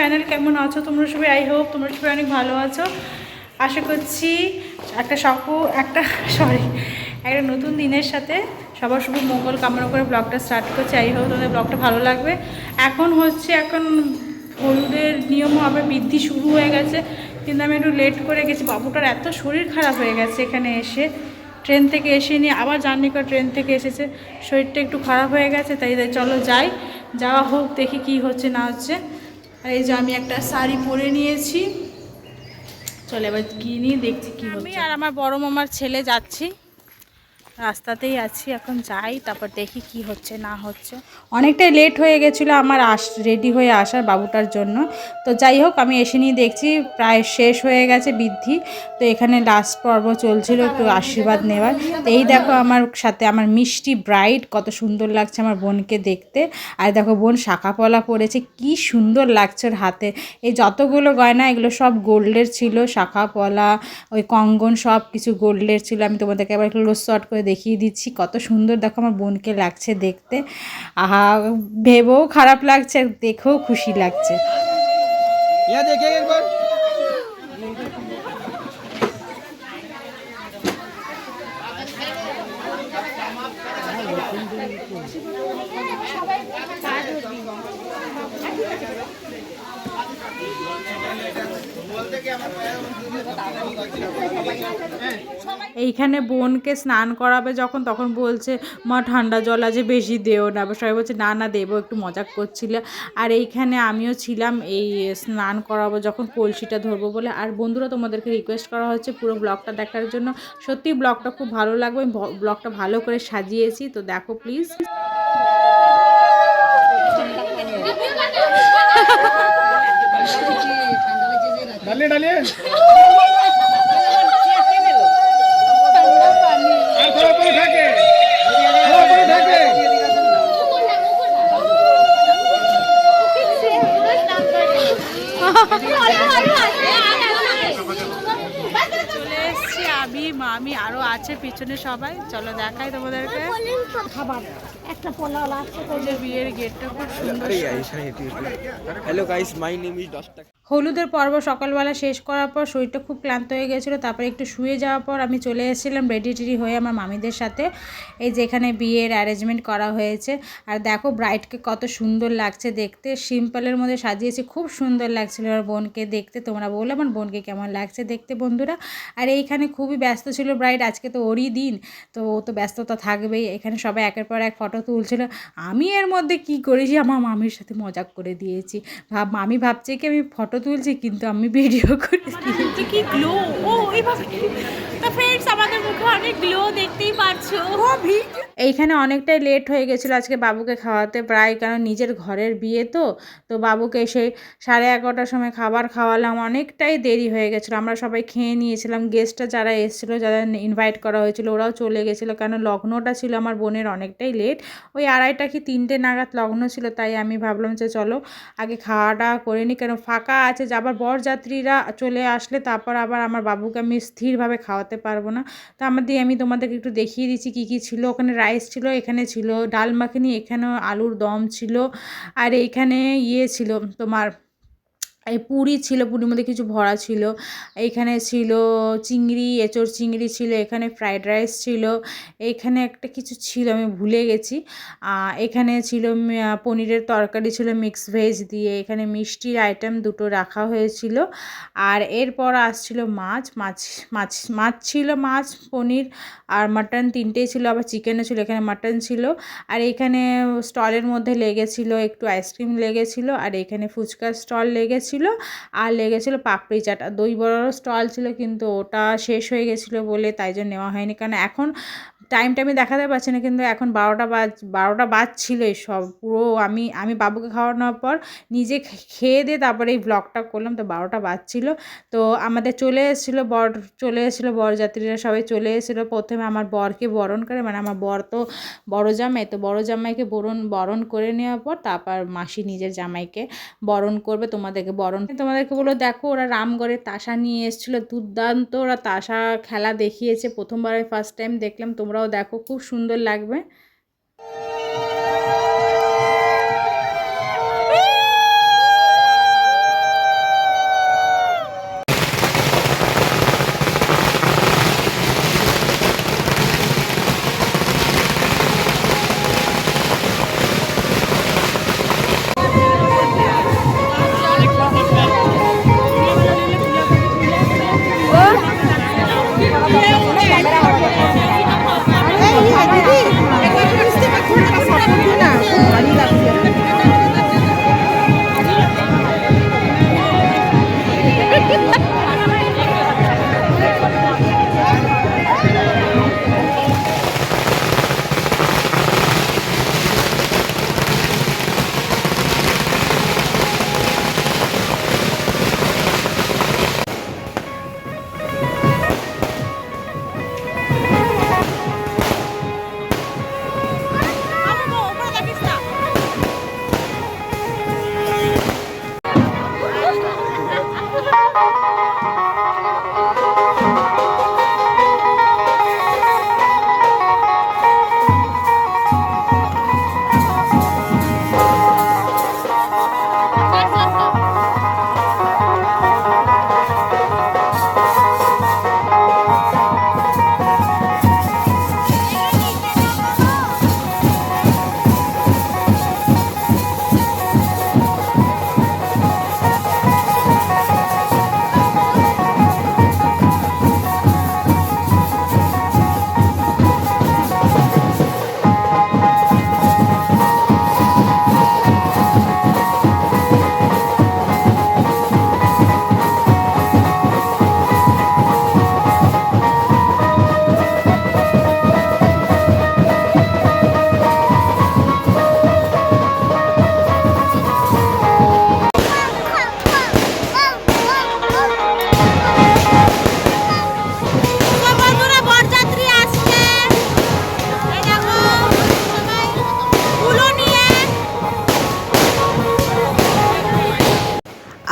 Channel কেমন আছো? তোমরা সবাই আই হোপ তোমরা সবাই অনেক ভালো আছো। আশা করছি একটা সপ, একটা সরি একটা নতুন দিনের সাথে সবার শুভ মঙ্গল কামনা করে ব্লগটা স্টার্ট করছি। আই হোপ তোমাদের ব্লগটা ভালো লাগবে। এখন হচ্ছে, এখন হলুদের নিয়ম হবে, বৃদ্ধি শুরু হয়ে গেছে। কিন্তু আমি একটু লেট করে গেছি। বাবুটার এত শরীর খারাপ হয়ে গেছে এখানে এসে। ট্রেন থেকে এসে নিয়ে আবার জার্নি করে ট্রেন থেকে এসেছে। শরীরটা একটু খারাপ হয়ে গেছে তাই চলো যাই। যাওয়া হোক, দেখি কি হচ্ছে, না হচ্ছে। আর এই যে আমি একটা শাড়ি পরে নিয়েছি। চলে এবার কিনি দেখছি কি আমি আর আমার বড় মামার ছেলে যাচ্ছি। রাস্তাতেই আছি, এখন যাই, তারপর দেখি কি হচ্ছে, না হচ্ছে। অনেকটাই লেট হয়ে গেছিল আমার আস রেডি হয়ে আসার বাবুটার জন্য। তো যাই হোক, আমি এসে নিয়ে দেখছি, প্রায় শেষ হয়ে গেছে বৃদ্ধি। তো এখানে লাস্ট পর্ব চলছিল একটু আশীর্বাদ নেওয়ার। তো এই দেখো আমার সাথে আমার মিষ্টি ব্রাইট কত সুন্দর লাগছে আমার বোনকে দেখতে। আর দেখো বোন শাখা পলা পরেছে, কি সুন্দর লাগছে ওর হাতে। এই যতগুলো গয়না, এগুলো সব গোল্ডের ছিল শাখা পলা ওই কঙ্গন সব কিছু গোল্ডের ছিল। আমি তোমাদেরকে আবার একটু শর্ট করে দেখিয়ে দিচ্ছি। কত সুন্দর দেখো আমার বোনকে লাগছে দেখতে। আহা ভেবেও খারাপ লাগছে দেখেও খুশি লাগছে। এইখানে বোনকে স্নান করাবে যখন, তখন বলছে, মা, ঠান্ডা জল আছে বেশি দেও না। সবাই বলছে, না না, দেবো, একটু মজা করছিল। আর এইখানে আমিও ছিলাম, এই স্নান করাবো যখন কলসিটা ধরবো বলে। আর বন্ধুরা, তোমাদেরকে রিকোয়েস্ট করা হচ্ছে পুরো ব্লগটা দেখার জন্য। সত্যি ব্লগটা খুব ভালো লাগবে ব্লগটা ভালো করে সাজিয়েছি, তো দেখো প্লিজ ডালিয়ে ডালিয়ে থাকে। আমি মামি আরও আছে পিছনে সবাই। চলো দেখাই তোমাদেরকে। বিয়ের গেটটা খুব সুন্দর হ্যালো গাইস দশটা হলুদের পর্ব সকালবেলা শেষ করার পর শরীরটা খুব ক্লান্ত হয়ে গেছিল তারপরে একটু শুয়ে যাওয়ার পর আমি চলে এসেছিলাম রেডি টেডি হয়ে আমার মামিদের সাথে। এই যেখানে বিয়ের অ্যারেঞ্জমেন্ট করা হয়েছে। আর দেখো ব্রাইটকে কত সুন্দর লাগছে দেখতে। সিম্পলের মধ্যে সাজিয়েছে খুব সুন্দর লাগছিল আমার বোনকে দেখতে। তোমরা বলল আমার বোনকে কেমন লাগছে দেখতে বন্ধুরা। আর এইখানে খুব খুবই ব্যস্ত ছিল ব্রাইড আজকে তো ওরই দিন, তো ও তো ব্যস্ততা থাকবেই। এখানে সবাই একের পর এক ফটো তুলছিল। আমি এর মধ্যে কি করেছি? আমার মামির সাথে মজাক করে দিয়েছি। ভাব, মামি ভাবছে কি আমি ফটো তুলছি, কিন্তু আমি ভিডিও করে দিয়েছি কি গ্লো ও এইখানে অনেকটাই লেট হয়ে গেছিল আজকে বাবুকে খাওয়াতে, প্রায় কারণ নিজের ঘরের বিয়ে তো তো বাবুকে সেই সাড়ে এগারোটার সময় খাবার খাওয়ালাম, অনেকটাই দেরি হয়ে গেছিল। আমরা সবাই খেয়ে নিয়েছিলাম গেস্টরা যারা এসেছিল, যারা ইনভাইট করা হয়েছিল, ওরাও চলে গেছিল কারণ লগ্নটা ছিল আমার বোনের অনেকটাই লেট ওই আড়াইটা কি তিনটে নাগাদ লগ্ন ছিল, তাই আমি ভাবলাম যে চলো আগে খাওয়া দাওয়া করে নিই কেন ফাঁকা আছে, যে আবার বরযাত্রীরা চলে আসলে, তারপর আবার আমার বাবুকে আমি স্থিরভাবে খাওয়াতে পারব না। তো আমার দিয়ে আমি তোমাদেরকে একটু দেখিয়ে দিচ্ছি কি কি ছিল। ওখানে রাইস ছিল, এখানে ছিল ডাল মাখিনি, এখানেও আলুর দম ছিল, আর এইখানে ইয়ে ছিল তোমার এই পুরি ছিল, পুরির মধ্যে কিছু ভরা ছিল। এইখানে ছিল চিংড়ি এঁচোড় চিংড়ি ছিল, এখানে ফ্রাইড রাইস ছিল এইখানে একটা কিছু ছিল, আমি ভুলে গেছি। এখানে ছিল পনিরের তরকারি ছিল মিক্স ভেজ দিয়ে। এখানে মিষ্টির আইটেম দুটো রাখা হয়েছিল। আর এরপর আসছিল মাছ মাছ মাছ মাছ ছিল মাছ, পনির আর মাটন তিনটেই ছিল, আবার চিকেনও ছিল, এখানে মাটন ছিল। আর এখানে স্টলের মধ্যে লেগেছিল, একটু আইসক্রিম লেগেছিল, আর এখানে ফুচকার স্টল লেগেছিল। আর লেগেছিল পাপড়ি চাটা। দই বড়ার স্টল ছিল কিন্তু ওটা শেষ হয়ে গেছিল বলে তাই জন্য নেওয়া হয়নি। কারণ এখন টাইমটা আমি দেখাতে পারছি না, কিন্তু এখন বারোটা বাজ, বারোটা বাজছিল সব পুরো আমি আমি বাবুকে খাওয়ানোর পর নিজে খেয়ে দিয়ে তারপরে এই ব্লগটা করলাম, তো বারোটা বাজছিল। তো আমাদের চলে এসেছিল বর, চলে এসেছিল বরযাত্রীরা, সবাই চলে এসেছিল। প্রথমে আমার বরকে বরণ করে মানে আমার বর তো বড় জামাই, তো বড় জামাইকে বরণ বরণ করে নেওয়ার পর তারপর মাসি নিজের জামাইকে বরণ করবে, তোমাদেরকে বরণ। তোমাদেরকে বলো দেখো, ওরা রামগড়ে তাসা নিয়ে এসেছিল, দুর্দান্ত, ওরা তাসা খেলা দেখিয়েছে। প্রথমবার ফার্স্ট টাইম দেখলাম তোমরাও দেখো খুব সুন্দর লাগবে।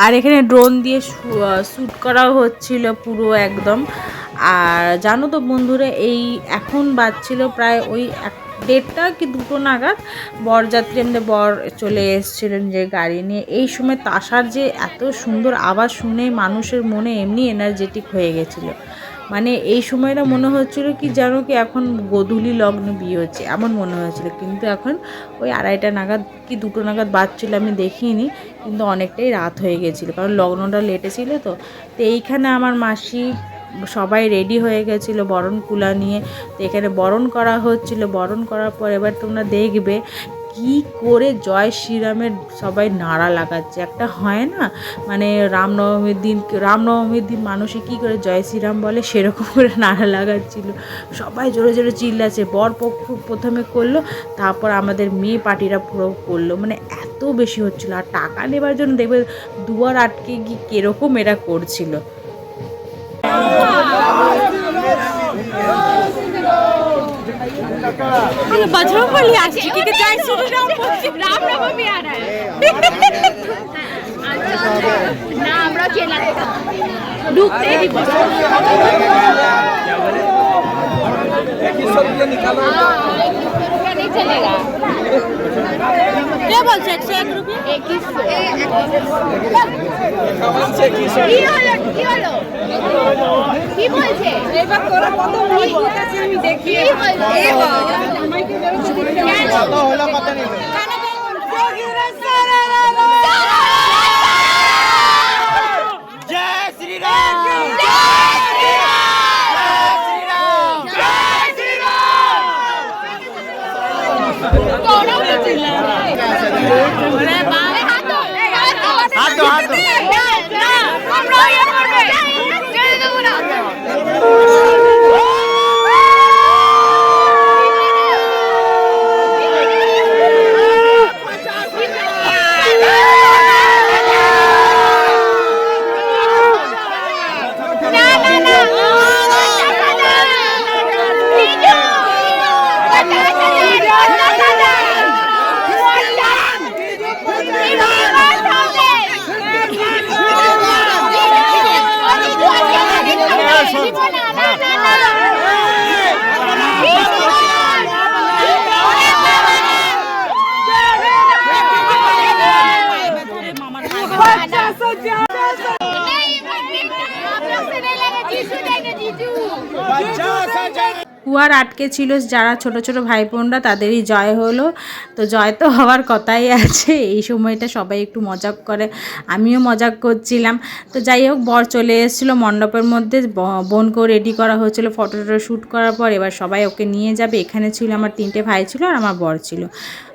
আর এখানে ড্রোন দিয়ে শ্যুট করাও হচ্ছিল পুরো একদম। আর জানো তো বন্ধুরা, এই এখন বাজছিল প্রায় ওই এক, দেড়টা কি দুটো নাগাদ, বরযাত্রী আমাদের বর চলে এসেছিলেন যে গাড়ি নিয়ে। এই সময় তাসার যে এত সুন্দর আওয়াজ শুনে মানুষের মনে এমনি এনার্জেটিক হয়ে গেছিল। মানে এই সময়টা মনে হচ্ছিল কি যেন কি এখন গোধূলি লগ্ন বিয়ে হচ্ছে, এমন মনে হয়েছিল কিন্তু এখন ওই আড়াইটা নাগাদ কি দুটো নাগাদ বাজছিল আমি দেখিনি, কিন্তু অনেকটাই রাত হয়ে গেছিল। কারণ লগ্নটা লেটে ছিল তো তো এইখানে আমার মাসি সবাই রেডি হয়ে গেছিল বরণ কুলা নিয়ে। তো এখানে বরণ করা হচ্ছিল, বরণ করার পর এবার তোমরা দেখবে কি করে জয় শ্রীরামের সবাই নাড়া লাগাচ্ছে? একটা হয় না? মানে রামনবমীর দিন রামনবমীর দিন মানুষে কী করে জয় শ্রীরাম বলে? সেরকম করে নাড়া লাগাচ্ছিল। সবাই জোরে জোরে চিল্লাচ্ছে। বর পক্ষ প্রথমে করল, তারপর আমাদের মেয়ে পার্টিরা পুরো করল। মানে এত বেশি হচ্ছিল। আর টাকা নেবার জন্য দেখবে দুয়ার আটকে গিয়ে কীরকম এরা করছিল। बजरंग बली आज जी के जय सुबह राम राम राम भी आ रहा है ना हमरा केला डूबते ही बस एक ही सब निकालो হলো? কি হলো? কি বলছে? এবার তোরা কত আমি দেখি কি বলছে কেন? কুয়ার আটকে ছিল, যারা ছোট ছোট ভাই বোনরা তাদেরই জয় হলো। তো জয় তো হওয়ার কথাই আছে, এই সময়টা সবাই একটু মজা করে, আমিও মজাক করছিলাম। তো যাই হোক, বর চলে এসেছিল মণ্ডপের মধ্যে বোনকেও রেডি করা হয়েছিল ফটো টটো শ্যুট করার পর, এবার সবাই ওকে নিয়ে যাবে। এখানে ছিল, আমার তিনটে ভাই ছিল আর আমার বর ছিল।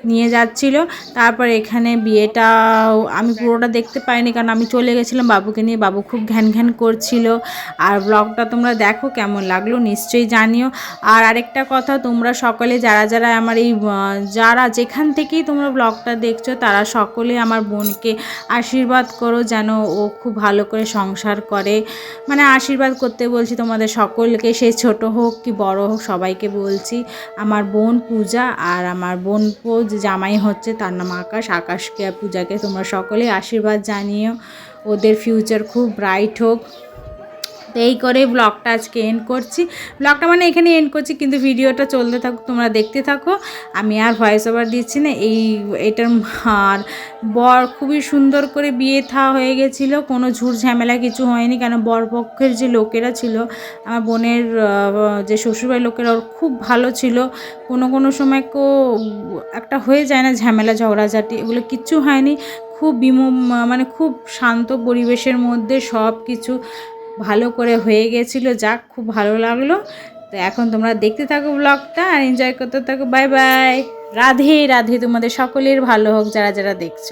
নিয়ে যাচ্ছিল। তারপর এখানে বিয়েটাও আমি পুরোটা দেখতে পাইনি কারণ আমি চলে গেছিলাম বাবুকে নিয়ে। বাবু খুব ঘ্যান ঘ্যান করছিল। আর ব্লগটা তোমরা দেখো কেমন লাগল, নিশ্চয়ই জানিও। আর আরেকটা কথা, তোমরা সকলে যারা যারা আমার এই যারা যেখান থেকেই তোমরা ব্লগটা দেখছ, তারা সকলে আমার বোনকে আশীর্বাদ করো যেন ও খুব ভালো করে সংসার করে। মানে আশীর্বাদ করতে বলছি তোমাদের সকলকে, সে ছোট হোক কি বড় হোক সবাইকে বলছি। আমার বোন পূজা আর আমার বোন যে জামাই হচ্ছে তার নাম আকাশ। আকাশকে আর পূজাকে তোমরা সকলেই আশীর্বাদ জানিও। ওদের ফিউচার খুব ব্রাইট হোক। তো এই করে ব্লগটা আজকে এন্ড করছি। ব্লগটা মানে এখানে এন্ড করছি, কিন্তু ভিডিওটা চলতে থাকো তোমরা দেখতে থাকো। আমি আর ভয়েস ওভার দিচ্ছি না, এই এটার আর বর খুবই সুন্দর করে বিয়ে থা হয়ে গেছিল, কোনো ঝুট ঝামেলা কিছু হয়নি, কেন বরপক্ষের যে লোকেরা ছিল, আমার বোনের যে শ্বশুরবাড়ির লোকেরা, ওর খুব ভালো ছিল। কোনো কোনো সময় কো একটা হয়ে যায় না ঝামেলা, ঝগড়াঝাটি, এগুলো কিচ্ছু হয়নি। খুব বিম মানে খুব শান্ত পরিবেশের মধ্যে সব কিছু ভালো করে হয়ে গেছিল, যাক খুব ভালো লাগল। তো এখন তোমরা দেখতে থাকো ব্লগটা আর এনজয় করতে থাকো। বাই বাই রাধে রাধে তোমাদের সকলের ভালো হোক, যারা যারা দেখছ।